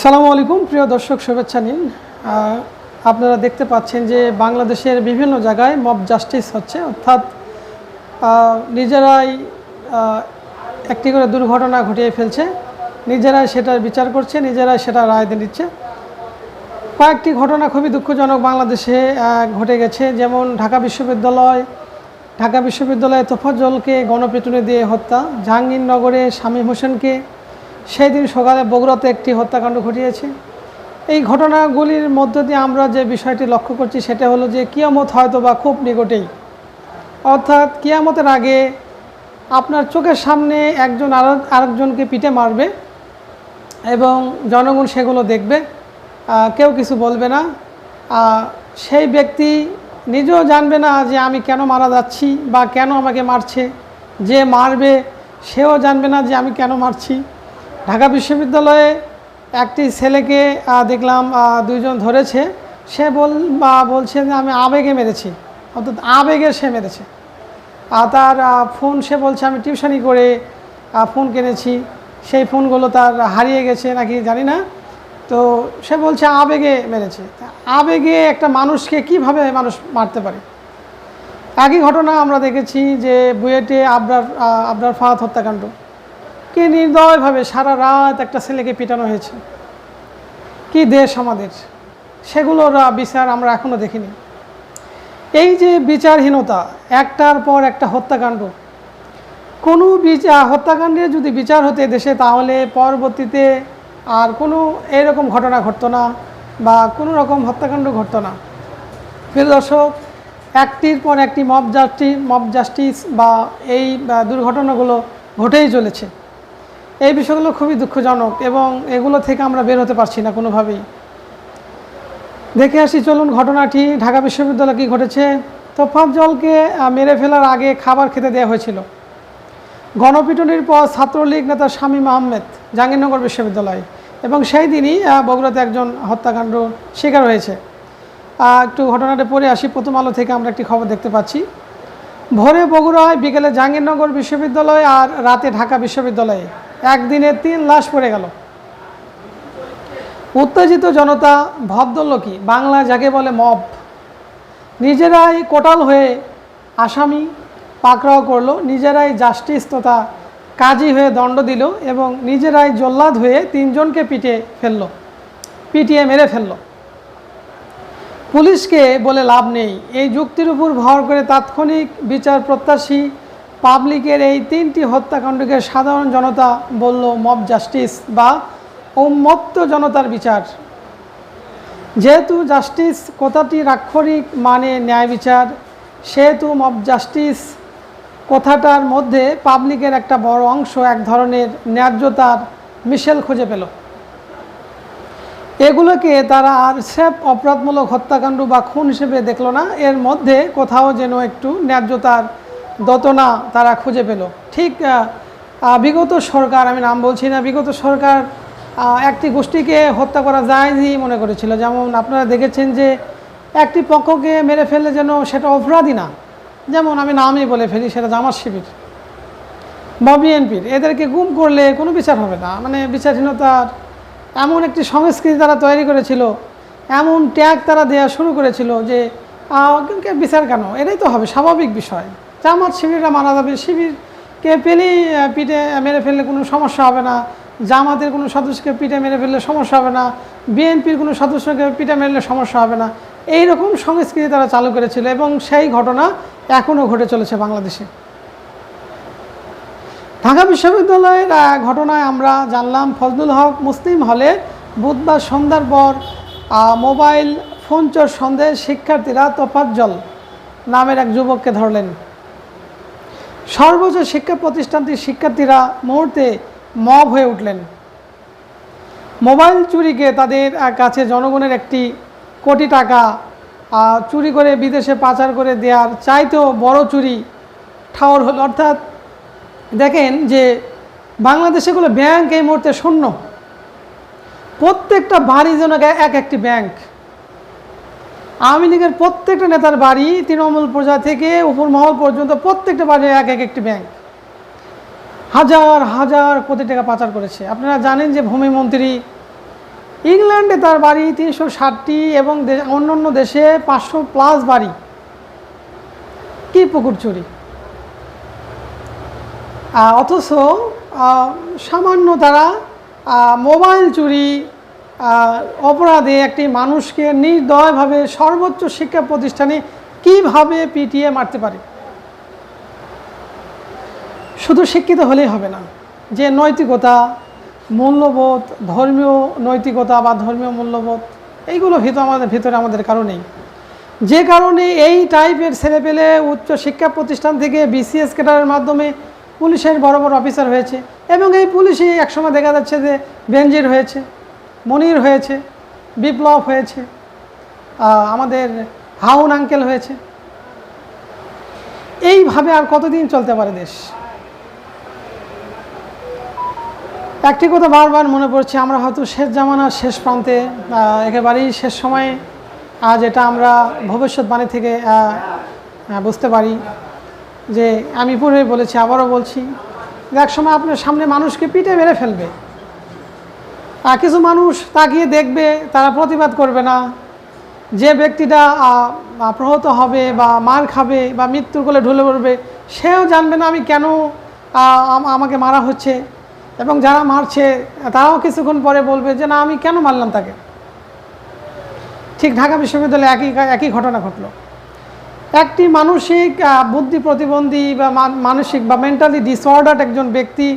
আসসালামু আলাইকুম, প্রিয় দর্শক, শুভেচ্ছা নিন। আপনারা দেখতে পাচ্ছেন যে বাংলাদেশের বিভিন্ন জায়গায় মব জাস্টিস হচ্ছে। অর্থাৎ নিজেরাই একটি করে দুর্ঘটনা ঘটিয়ে ফেলছে। নিজেরাই সেটার বিচার করছে, নিজেরাই সেটা রায় দিচ্ছে। কয়েকটি ঘটনা খুবই দুঃখজনক বাংলাদেশে ঘটে গেছে। যেমন ঢাকা বিশ্ববিদ্যালয়, ঢাকা বিশ্ববিদ্যালয়ে তোফাজ্জলকে গণপিটুনি দিয়ে হত্যা। জাহাঙ্গীরনগরে শামীম হোসেনকে সেই দিন সকালে বগুড়াতে একটি হত্যাকাণ্ড ঘটিয়েছে। এই ঘটনাগুলির মধ্য দিয়ে আমরা যে বিষয়টি লক্ষ্য করছি সেটা হলো যে কিয়ামত হয়তো বা খুব নিকটেই। অর্থাৎ কিয়ামতের আগে আপনার চোখের সামনে একজন আর আরেকজনকে পিঠে মারবে এবং জনগণ সেগুলো দেখবে কেউ কিছু বলবে না। সেই ব্যক্তি নিজেও জানবে না যে আমি কেন মারা যাচ্ছি বা কেন আমাকে মারছে। যে মারবে সেও জানবে না যে আমি কেন মারছি। ঢাকা বিশ্ববিদ্যালয়ে একটি ছেলেকে দেখলাম দুইজন ধরেছে। সে বল, বা বলছে যে, আমি আবেগে মেরেছি। অর্থাৎ আবেগে সে মেরেছে। তার ফোন, সে বলছে, আমি টিউশনি করে ফোন কিনেছি। সেই ফোনগুলো তার হারিয়ে গেছে নাকি জানি না। তো সে বলছে, আবেগে মেরেছে। আবেগে একটা মানুষকে কীভাবে মানুষ মারতে পারে? একই ঘটনা আমরা দেখেছি যে বুয়েটে আবরার আবরার ফাহাদ হত্যাকাণ্ড। কি নির্দয়ভাবে সারা রাত একটা ছেলেকে পিটানো হয়েছে? কি দেশ আমাদের? সেগুলোর বিচার আমরা এখনও দেখিনি। এই যে বিচারহীনতা, একটার পর একটা হত্যাকাণ্ড, কোনো বিচার হত্যাকাণ্ডের যদি বিচার হতে দেশে, তাহলে পরবর্তীতে আর কোনো এরকম ঘটনা ঘটতো না বা কোনো রকম হত্যাকাণ্ড ঘটতো না। প্রিয় দর্শক, একটির পর একটি মব জাস্টিস মব জাস্টিস বা এই দুর্ঘটনাগুলো ঘটেই চলেছে। এই বিষয়গুলো খুবই দুঃখজনক এবং এগুলো থেকে আমরা বের হতে পারছি না কোনোভাবেই। দেখে আসি, চলুন ঘটনাটি। ঢাকা বিশ্ববিদ্যালয়ে কী ঘটেছে? তোফাজ্জলকে মেরে ফেলার আগে খাবার খেতে দেওয়া হয়েছিল। গণপিটুনির পর ছাত্রলীগ নেতা শামীম আহমেদ জাহাঙ্গীরনগর বিশ্ববিদ্যালয় এবং সেই দিনই বগুড়াতে একজন হত্যাকাণ্ড শিকার হয়েছে। একটু ঘটনাটা পড়ে আসি। প্রথম আলো থেকে আমরা একটি খবর দেখতে পাচ্ছি। ভোরে বগুড়ায় বিকেলে জাহাঙ্গীরনগর বিশ্ববিদ্যালয় আর রাতে ঢাকা বিশ্ববিদ্যালয়ে একদিনে তিন লাশ পড়ে গেল। উত্তেজিত জনতা ভদ্রলোকী বাংলা যাকে বলে মব। নিজেরাই কোটাল হয়ে আসামি পাকড়াও করল, নিজেরাই জাস্টিস তথা কাজী হয়ে দণ্ড দিল এবং নিজেরাই জল্লাদ হয়ে তিনজনকে পিটে ফেলল, পিটিয়ে মেরে ফেলল। পুলিশকে বলে লাভ নেই। এই যুক্তির উপর ভর করে তাৎক্ষণিক বিচার প্রত্যাশী পাবলিকের এই তিনটি হত্যাকাণ্ডকে সাধারণ জনতা বলল মব জাস্টিস বা উন্মত্ত জনতার বিচার। যেহেতু জাস্টিস কথাটির আক্ষরিক মানে ন্যায় বিচার, সেহেতু মব জাস্টিস কথাটার মধ্যে পাবলিকের একটা বড় অংশ এক ধরনের ন্যায্যতার মিশেল খুঁজে পেল। এগুলোকে তারা আর স্রেফ অপরাধমূলক হত্যাকাণ্ড বা খুন হিসেবে দেখল না, এর মধ্যে কোথাও যেন একটু ন্যায্যতার দতনা তারা খুঁজে পেল। ঠিক বিগত সরকার, আমি নাম বলছি না, বিগত সরকার একটি গোষ্ঠীকে হত্যা করা যায়ই মনে করেছিল। যেমন আপনারা দেখেছেন যে একটি পক্ষকে মেরে ফেললে যেন সেটা অপরাধী না। যেমন আমি নামই বলে ফেলি, সেটা জামাত শিবির বা বিএনপির। এদেরকে গুম করলে কোনো বিচার হবে না। মানে বিচারহীনতার এমন একটি সংস্কৃতি তারা তৈরি করেছিল, এমন ট্যাগ তারা দেওয়া শুরু করেছিল যে বিচার কেন? এটাই তো হবে স্বাভাবিক বিষয়। জামাত শিবিররা মারা যাবে। শিবিরকে পেলেই পিঠে মেরে ফেললে কোনো সমস্যা হবে না। জামাতের কোনো সদস্যকে পিঠে মেরে ফেললে সমস্যা হবে না। বিএনপির কোনো সদস্যকে পিঠে মেরলে সমস্যা হবে না। এই রকম সংস্কৃতি তারা চালু করেছিল এবং সেই ঘটনা এখনও ঘটে চলেছে বাংলাদেশে। ঢাকা বিশ্ববিদ্যালয়ের ঘটনায় আমরা জানলাম, ফজলুল হক মুসলিম হলে বুধবার সন্ধ্যার পর মোবাইল ফোন চোর সন্দেহে শিক্ষার্থীরা তোফাজ্জল নামের এক যুবককে ধরলেন। সর্বোচ্চ শিক্ষা প্রতিষ্ঠানটির শিক্ষার্থীরা মুহূর্তে মব হয়ে উঠলেন। মোবাইল চুরিকে তাদের কাছে জনগণের একটি কোটি টাকা চুরি করে বিদেশে পাচার করে দেওয়ার চাইতেও বড় চুরি ঠাওর হল। অর্থাৎ দেখেন যে বাংলাদেশে ব্যাংক এই মুহূর্তে শূন্য। প্রত্যেকটা বাড়ি যেন এক- এক একটি ব্যাংক। আওয়ামী লীগের প্রত্যেকটা নেতার বাড়ি তৃণমূল প্রজা থেকে উপর মহল পর্যন্ত প্রত্যেকটা বাড়ি এক এক একটি ব্যাংক। হাজার হাজার কোটি টাকা পাচার করেছে। আপনারা জানেন যে ভূমিমন্ত্রী ইংল্যান্ডে তার বাড়ি তিনশো ষাটটি এবং দে- অন্যান্য দেশে পাঁচশো প্লাস বাড়ি। কি পুকুর চুরি? অথচ সামান্য তারা মোবাইল চুরি অপরাধে একটি মানুষকে নির্দয়ভাবে সর্বোচ্চ শিক্ষা প্রতিষ্ঠানে কীভাবে পিটিয়ে মারতে পারে? শুধু শিক্ষিত হলেই হবে না, যে নৈতিকতা, মূল্যবোধ, ধর্মীয় নৈতিকতা বা ধর্মীয় মূল্যবোধ, এইগুলো ভিতর আমাদের, ভিতরে আমাদের কারণেই যে কারণে এই টাইপের ছেলেপেলে উচ্চ শিক্ষা প্রতিষ্ঠান থেকে বিসিএস ক্যাডারের মাধ্যমে পুলিশের বড় বড় অফিসার হয়েছে এবং এই পুলিশই একসময় দেখা যাচ্ছে যে বেনজির হয়েছে। মনির হয়েছে, বিপ্লব হয়েছে আমাদের হাউন আঙ্কেল হয়েছে। এইভাবে আর কতদিন চলতে পারে দেশ? একটি কথা বারবার মনে পড়ছে, আমরা হয়তো শেষ জামানার শেষ প্রান্তে একেবারেই শেষ সময়ে, আজ এটা আমরা ভবিষ্যৎবাণী থেকে বুঝতে পারি। যে আমি পূর্বে বলেছি, আবারও বলছি এক সময় আপনার সামনে মানুষকে পিটে মেরে ফেলবে। কিছু মানুষ তাকিয়ে দেখবে, তারা প্রতিবাদ করবে না। যে ব্যক্তিটা প্রহত হবে বা মার খাবে বা মৃত্যুর কোলে ঢুলে পড়বে, সেও জানবে না আমি কেন আমাকে মারা হচ্ছে। এবং যারা মারছে, তারাও কিছুক্ষণ পরে বলবে যে, না, আমি কেন মারলাম তাকে? ঠিক ঢাকা বিশ্ববিদ্যালয়ে একই একই ঘটনা ঘটলো। একটি মানসিক বুদ্ধি প্রতিবন্ধী বা মানসিক বা মেন্টালি ডিসঅর্ডার একজন ব্যক্তি,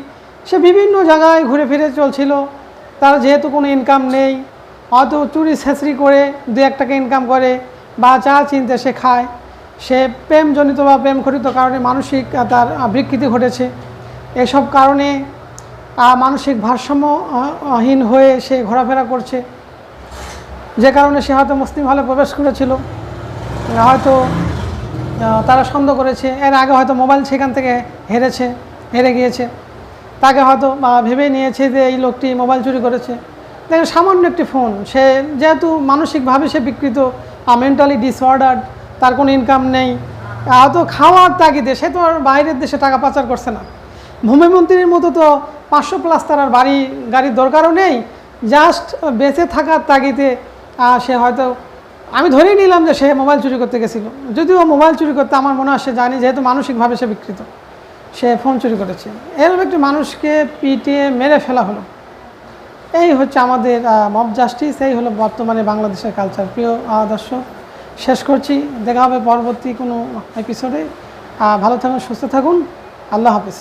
সে বিভিন্ন জায়গায় ঘুরে ফিরে চলছিল। তার যেহেতু কোনো ইনকাম নেই, হয়তো চুরি ছেঁচড়ি করে দু এক টাকা ইনকাম করে বা চা চিনতে সে খায়, সে প্রেমজনিত বা প্রেম খরিত কারণে মানসিক তার বিকৃতি ঘটেছে। এসব কারণে মানসিক ভারসাম্যহীন হয়ে সে ঘোরাফেরা করছে। যে কারণে সে হয়তো মুসলিম হলে প্রবেশ করেছিল। হয়তো তারা সন্দেহ করেছে। এর আগে হয়তো মোবাইল সেখান থেকে হেরেছে, হেরে গিয়েছে। তাকে হয়তো আহ, ভেবে নিয়েছে যে এই লোকটি মোবাইল চুরি করেছে। দেখেন সামান্য একটি ফোন সে যেহেতু মানসিকভাবে সে বিকৃত মেন্টালি ডিসঅর্ডার তার কোনো ইনকাম নেই হয়তো খাওয়ার তাগিদে সে তো আর বাইরের দেশে টাকা পাচার করছে না। ভূমিমন্ত্রীর মতো তো পাঁচশো প্লাস তার আর বাড়ি গাড়ির দরকারও নেই জাস্ট বেঁচে থাকার তাগিদে সে হয়তো আমি ধরেই নিলাম যে সে মোবাইল চুরি করতে গেছিল। যদিও মোবাইল চুরি করতে আমার মনে হয় সে জানি যেহেতু মানসিকভাবে সে বিকৃত। সে ফোন চুরি করেছে। এরকম একটি মানুষকে পিটিয়ে মেরে ফেলা হলো। এই হচ্ছে আমাদের মব জাস্টিস এই হলো বর্তমানে বাংলাদেশের কালচার প্রিয় আদর্শ শেষ করছি। দেখা হবে পরবর্তী কোনো এপিসোডে ভালো থাকুন, সুস্থ থাকুন। আল্লাহ হাফিজ।